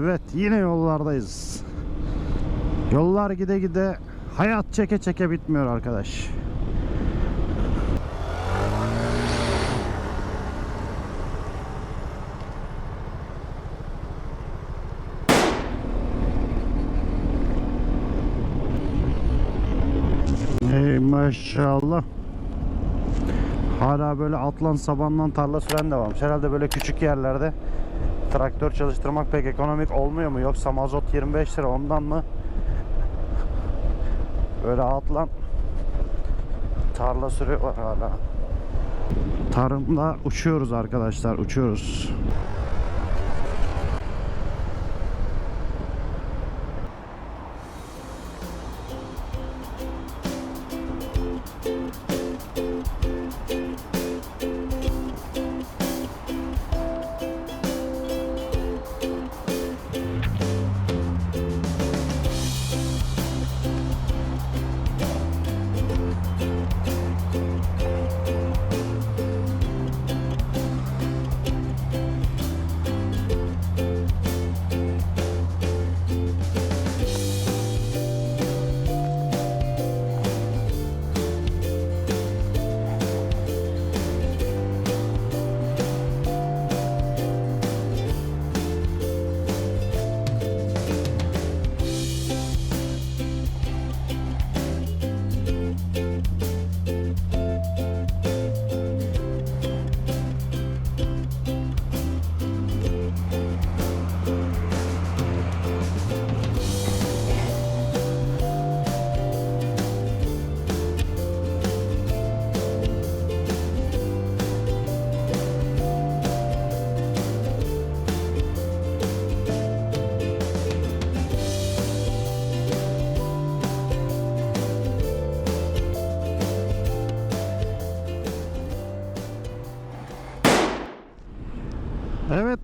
Evet yine yollardayız. Yollar gide gide hayat çeke çeke bitmiyor arkadaş. Ey maşallah. Hala böyle atlan sabandan tarla süren de varmış. Herhalde böyle küçük yerlerde traktör çalıştırmak pek ekonomik olmuyor mu? Yoksa mazot 25 lira ondan mı? Böyle atlan tarla sürüyorlar hala. Tarımda uçuyoruz arkadaşlar uçuyoruz.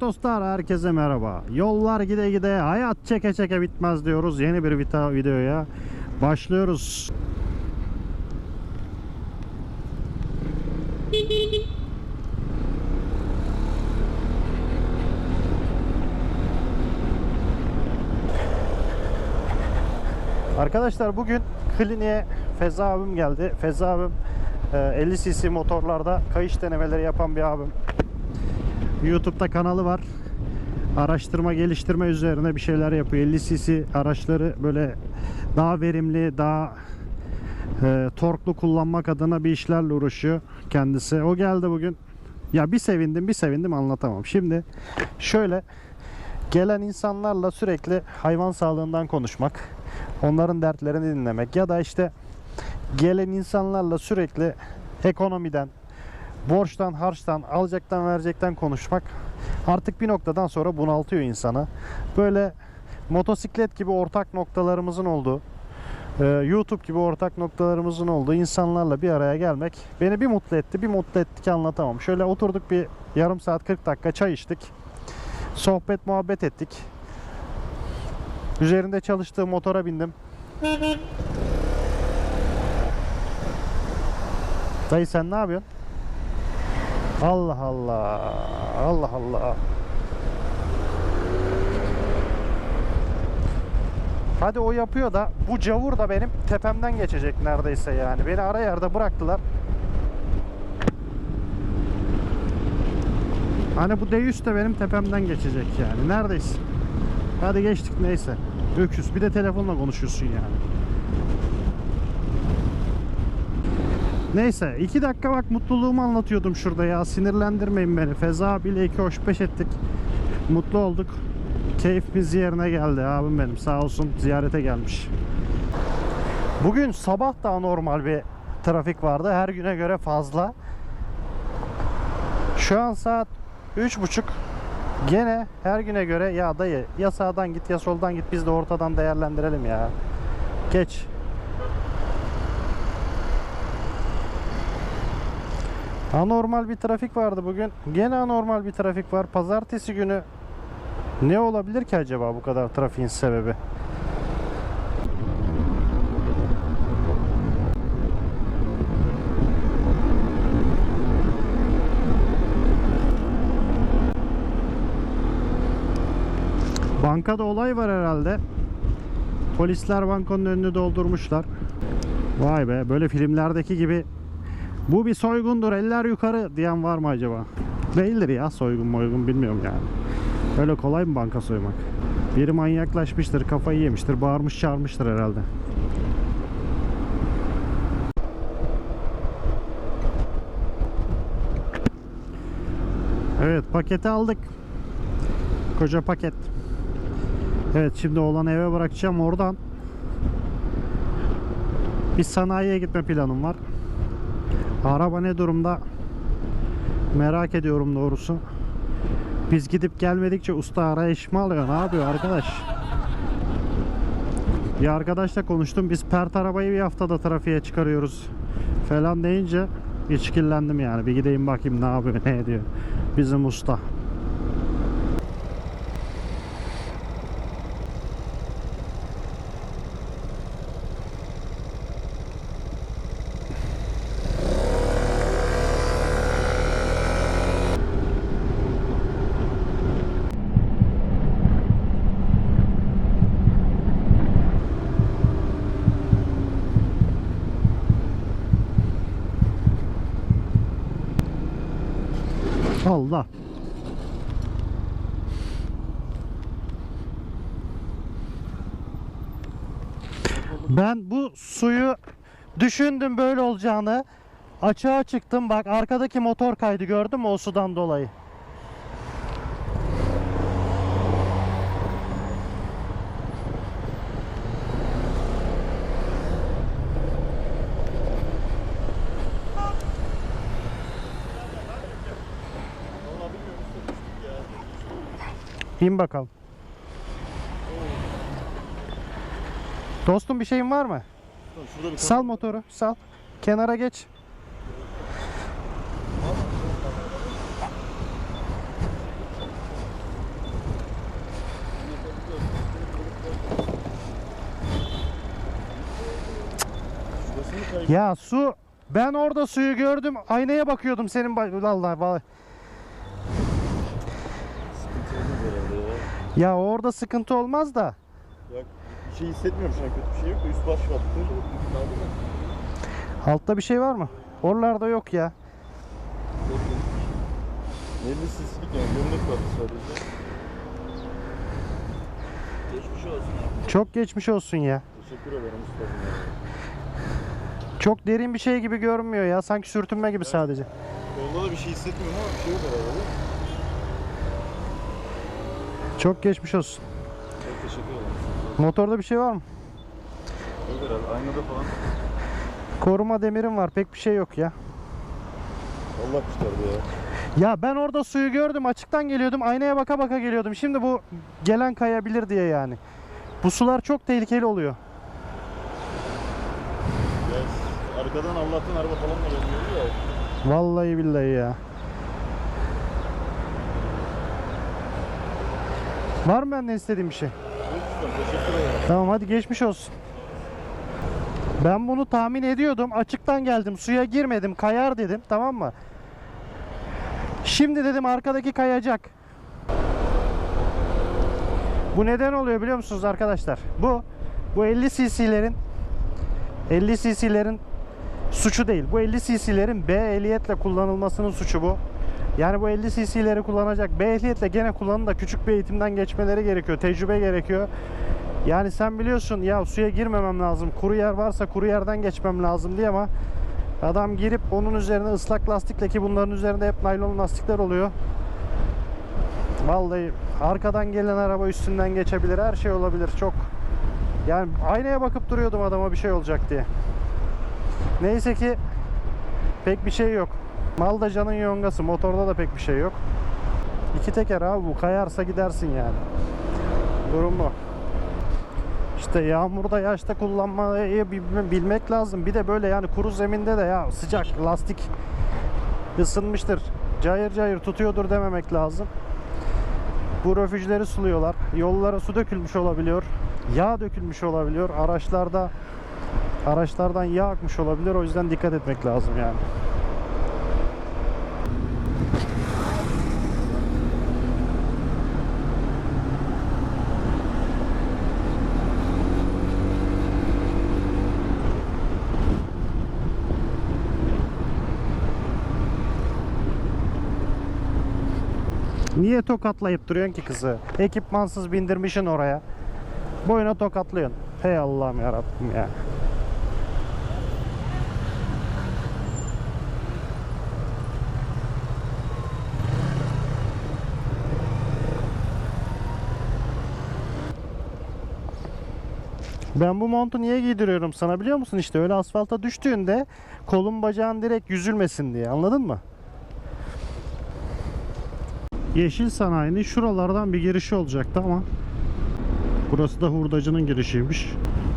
Dostlar herkese merhaba. Yollar gide gide hayat çeke çeke bitmez diyoruz. Yeni bir vita videoya başlıyoruz. Arkadaşlar bugün kliniğe Feza abim geldi. Feza abim e, 50 cc motorlarda kayış denemeleri yapan bir abim. YouTube'da kanalı var. Araştırma geliştirme üzerine bir şeyler yapıyor. 50 cc araçları böyle daha verimli, daha e, torklu kullanmak adına bir işlerle uğraşıyor kendisi. O geldi bugün. Ya bir sevindim, bir sevindim anlatamam. Şimdi şöyle gelen insanlarla sürekli hayvan sağlığından konuşmak, onların dertlerini dinlemek ya da işte gelen insanlarla sürekli ekonomiden, borçtan, harçtan, alacaktan, verecekten konuşmak artık bir noktadan sonra bunaltıyor insanı. Böyle motosiklet gibi ortak noktalarımızın olduğu, e, YouTube gibi ortak noktalarımızın olduğu insanlarla bir araya gelmek beni bir mutlu etti, bir mutlu etti ki anlatamam. Şöyle oturduk bir yarım saat 40 dakika çay içtik. Sohbet muhabbet ettik. Üzerinde çalıştığım motora bindim. Dayı sen ne yapıyorsun? Allah Allah. Allah Allah. Hadi o yapıyor da bu cavur da benim tepemden geçecek neredeyse yani. Beni ara yerde bıraktılar. Hani bu D100 de benim tepemden geçecek yani. Neredeyiz? Hadi geçtik neyse. Öküz. Bir de telefonla konuşuyorsun yani. Neyse iki dakika bak mutluluğumu anlatıyordum şurada ya sinirlendirmeyin beni. Feza abiyle iki hoş beş ettik. Mutlu olduk. Keyfimiz yerine geldi abim benim sağ olsun ziyarete gelmiş. Bugün sabah da normal bir trafik vardı. Her güne göre fazla. Şu an saat üç buçuk. Gene her güne göre ya dayı ya sağdan git ya soldan git biz de ortadan değerlendirelim ya. Geç. Anormal bir trafik vardı bugün. Gene anormal bir trafik var. Pazartesi günü ne olabilir ki acaba bu kadar trafiğin sebebi? Bankada olay var herhalde. Polisler bankonun önünü doldurmuşlar. Vay be böyle filmlerdeki gibi bu bir soygundur eller yukarı diyen var mı acaba? Değildir ya soygun moygun bilmiyorum yani. Öyle kolay mı banka soymak? Biri manyaklaşmıştır, kafayı yemiştir, bağırmış çağırmıştır herhalde. Evet paketi aldık. Koca paket. Evet şimdi oğlan eve bırakacağım oradan. Bir sanayiye gitme planım var. Araba ne durumda? Merak ediyorum doğrusu. Biz gidip gelmedikçe usta arayış mı alıyor? Ne yapıyor arkadaş? Bir arkadaşla konuştum. Biz pert arabayı bir haftada trafiğe çıkarıyoruz falan deyince içkillendim yani. Bir gideyim bakayım ne yapıyor, ne ediyor. Bizim usta. Allah. Ben bu suyu düşündüm böyle olacağını. Açığa çıktım bak arkadaki motor kaydı gördün mü o sudan dolayı. İn bakalım. Dostum bir şeyin var mı? Bir Sal motoru, sal. Kenara geç. Ya su ben orada suyu gördüm. Aynaya bakıyordum senin vallahi vallahi. sıkıntı olmaz herhalde ya. Orada sıkıntı olmaz da. Ya bir şey hissetmiyorum şu an kötü bir şey yok da üst baş var. Altta bir şey var mı? Oralarda yok ya. Belli sislik yani gömlek var sadece. Geçmiş olsun abi. Çok geçmiş olsun ya. Teşekkür ederim ustacığım ya. Çok derin bir şey gibi görünmüyor ya. Sanki sürtünme gibi sadece. Yolda da bir şey hissetmiyorum ama bir şey yok herhalde. Çok geçmiş olsun. Çok teşekkür ederim. Motorda bir şey var mı? Yok herhalde aynada falan. Koruma demirim var. Pek bir şey yok ya. Allah kurtardı ya. Ya ben orada suyu gördüm. Açıktan geliyordum. Aynaya baka baka geliyordum. Şimdi bu gelen kayabilir diye yani. Bu sular çok tehlikeli oluyor. Ya arkadan Allah'tan araba falan da gelmiyor ya. Vallahi billahi ya. Var mı benden istediğin bir şey? Tamam hadi geçmiş olsun. Ben bunu tahmin ediyordum. Açıktan geldim. Suya girmedim. Kayar dedim. Tamam mı? Şimdi dedim arkadaki kayacak. Bu neden oluyor biliyor musunuz arkadaşlar? Bu bu 50 cc'lerin 50 cc'lerin suçu değil. Bu 50 cc'lerin B ehliyetle kullanılmasının suçu bu. Yani bu 50 cc'leri kullanacak B ehliyetle gene kullanın da küçük bir eğitimden geçmeleri gerekiyor. Tecrübe gerekiyor. Yani sen biliyorsun ya suya girmemem lazım. Kuru yer varsa kuru yerden geçmem lazım diye ama adam girip onun üzerine ıslak lastikle ki bunların üzerinde hep naylon lastikler oluyor. Vallahi arkadan gelen araba üstünden geçebilir. Her şey olabilir. Çok yani aynaya bakıp duruyordum adama bir şey olacak diye. Neyse ki pek bir şey yok. Malda canın yongası, motorda da pek bir şey yok. İki teker abi bu kayarsa gidersin yani. Durum bu. İşte yağmurda yaşta kullanmayı bilme- bilmek lazım. Bir de böyle yani kuru zeminde de ya sıcak lastik ısınmıştır. Cayır cayır tutuyordur dememek lazım. Bu refüjleri suluyorlar. Yollara su dökülmüş olabiliyor. Yağ dökülmüş olabiliyor. Araçlarda araçlardan yağ akmış olabilir. O yüzden dikkat etmek lazım yani. Niye tokatlayıp duruyorsun ki kızı? Ekipmansız bindirmişsin oraya. Boyuna tokatlıyorsun. Hey Allah'ım yarabbim ya. Ben bu montu niye giydiriyorum sana biliyor musun? İşte öyle asfalta düştüğünde kolun bacağın direkt yüzülmesin diye anladın mı? Yeşil sanayinin şuralardan bir girişi olacaktı ama burası da hurdacının girişiymiş.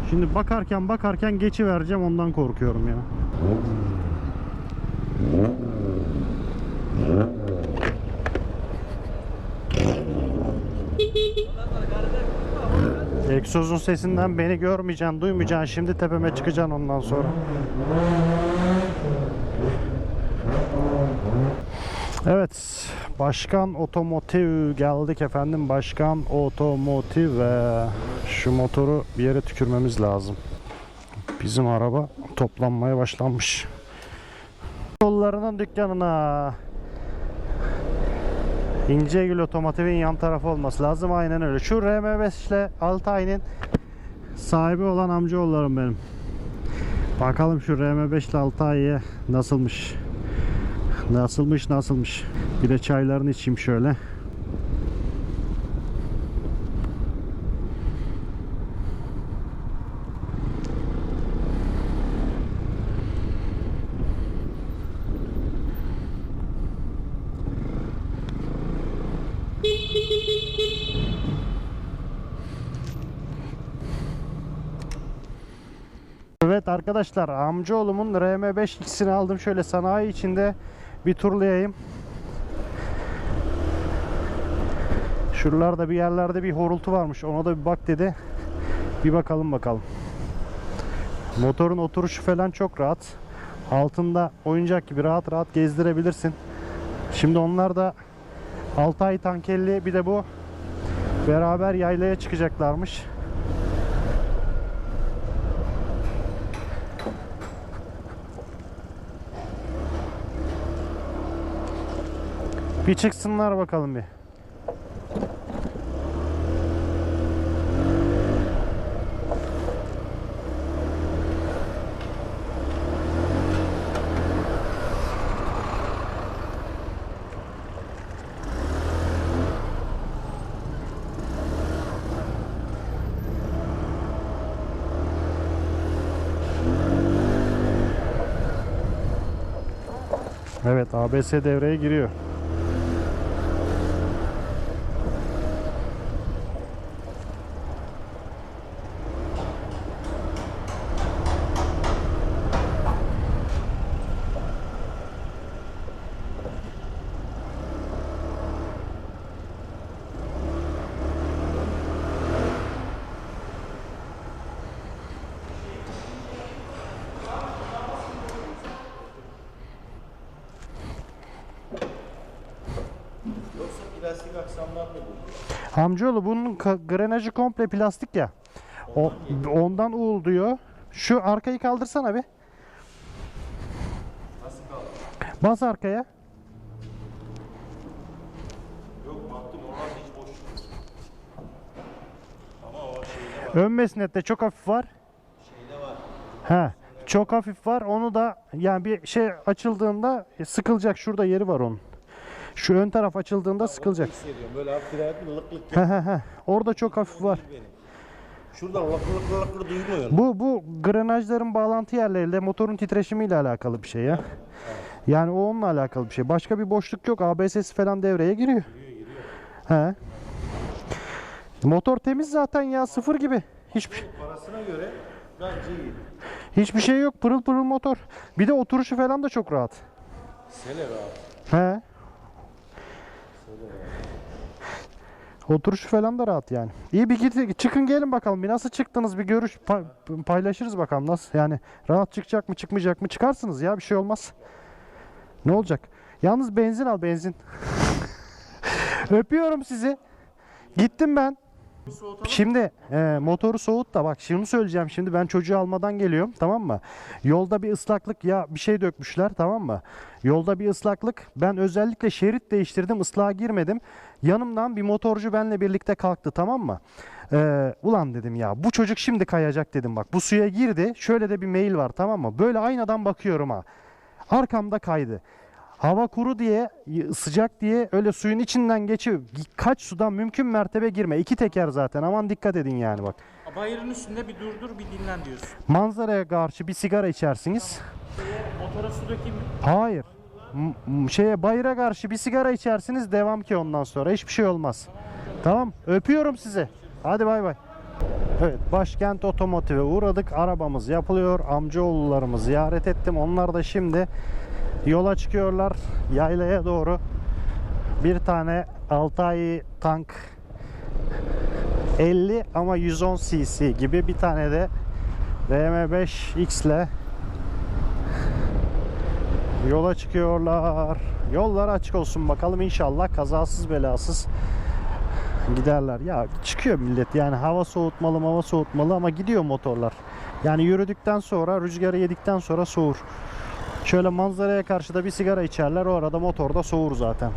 Şimdi bakarken bakarken geçi vereceğim ondan korkuyorum ya. Egzozun sesinden beni görmeyeceksin, duymayacaksın. Şimdi tepeme çıkacaksın ondan sonra. Evet, Başkan Otomotiv geldik efendim. Başkan Otomotiv ve şu motoru bir yere tükürmemiz lazım. Bizim araba toplanmaya başlanmış. Yollarının dükkanına. İncegül Otomotiv'in yan tarafı olması lazım. Aynen öyle. Şu RM5 ile Altay'ın sahibi olan amcaoğullarım benim. Bakalım şu RM5 ile Altay'ı nasılmış. Nasılmış nasılmış. Bir de çaylarını içeyim şöyle. Evet arkadaşlar amcaoğlumun RM5 ikisini aldım şöyle sanayi içinde bir turlayayım. Şuralarda bir yerlerde bir horultu varmış ona da bir bak dedi. Bir bakalım bakalım. Motorun oturuşu falan çok rahat. Altında oyuncak gibi rahat rahat gezdirebilirsin. Şimdi onlar da 6 ay tankelli bir de bu beraber yaylaya çıkacaklarmış. Bir çıksınlar bakalım bir. Evet ABS devreye giriyor. Plastik aksamlar mı bu? Amcaoğlu bunun grenajı komple plastik ya. O, ondan uğul diyor. Şu arkayı kaldırsana bir. Nasıl kaldı? Bas arkaya. Yok baktım oralarda hiç boş. Ama o şeyde var. Ön mesnette çok hafif var. Şeyde var. He. Çok hafif var. Onu da yani bir şey açıldığında sıkılacak. Şurada yeri var onun. Şu ön taraf açıldığında sıkılacak. Böyle hafif bir lık lık He he he. Orada çok hafif var. benim. Şurada lık lık lık lık duymuyorum. Bu bu grenajların bağlantı yerleriyle motorun titreşimiyle alakalı bir şey ya. Yani o onunla alakalı bir şey. Başka bir boşluk yok. ABS'si falan devreye giriyor. He. Motor temiz zaten ya sıfır gibi. Hiçbir Parasına göre bence iyi. hiçbir şey yok. Pırıl pırıl motor. Bir de oturuşu falan da çok rahat. Sele rahat. He. Oturuşu falan da rahat yani. İyi bir git çıkın gelin bakalım. Bir nasıl çıktınız bir görüş pa- paylaşırız bakalım nasıl yani rahat çıkacak mı çıkmayacak mı çıkarsınız ya bir şey olmaz. Ne olacak? Yalnız benzin al benzin. Öpüyorum sizi. Gittim ben. Şimdi e, motoru soğut da bak şunu söyleyeceğim şimdi ben çocuğu almadan geliyorum tamam mı? Yolda bir ıslaklık ya bir şey dökmüşler tamam mı? Yolda bir ıslaklık ben özellikle şerit değiştirdim ıslığa girmedim. Yanımdan bir motorcu benle birlikte kalktı tamam mı? E, ulan dedim ya bu çocuk şimdi kayacak dedim bak bu suya girdi şöyle de bir mail var tamam mı? Böyle aynadan bakıyorum ha. Arkamda kaydı. Hava kuru diye, sıcak diye öyle suyun içinden geçip kaç sudan mümkün mertebe girme. İki teker zaten. Aman dikkat edin yani bak. Bayırın üstünde bir durdur bir dinlen diyorsun. Manzaraya karşı bir sigara içersiniz. Şeye, motora su dökeyim mi? Hayır. M- şeye bayıra karşı bir sigara içersiniz devam ki ondan sonra hiçbir şey olmaz. Tamam. Öpüyorum sizi. Hadi bay bay. Evet, Başkent Otomotiv'e uğradık. Arabamız yapılıyor. Amcaoğullarımı ziyaret ettim. Onlar da şimdi yola çıkıyorlar yaylaya doğru. Bir tane Altay tank 50 ama 110 cc gibi bir tane de RM5X ile yola çıkıyorlar. Yollar açık olsun bakalım inşallah kazasız belasız giderler. Ya çıkıyor millet yani hava soğutmalı hava soğutmalı ama gidiyor motorlar. Yani yürüdükten sonra rüzgarı yedikten sonra soğur. Şöyle manzaraya karşı da bir sigara içerler o arada motor da soğur zaten.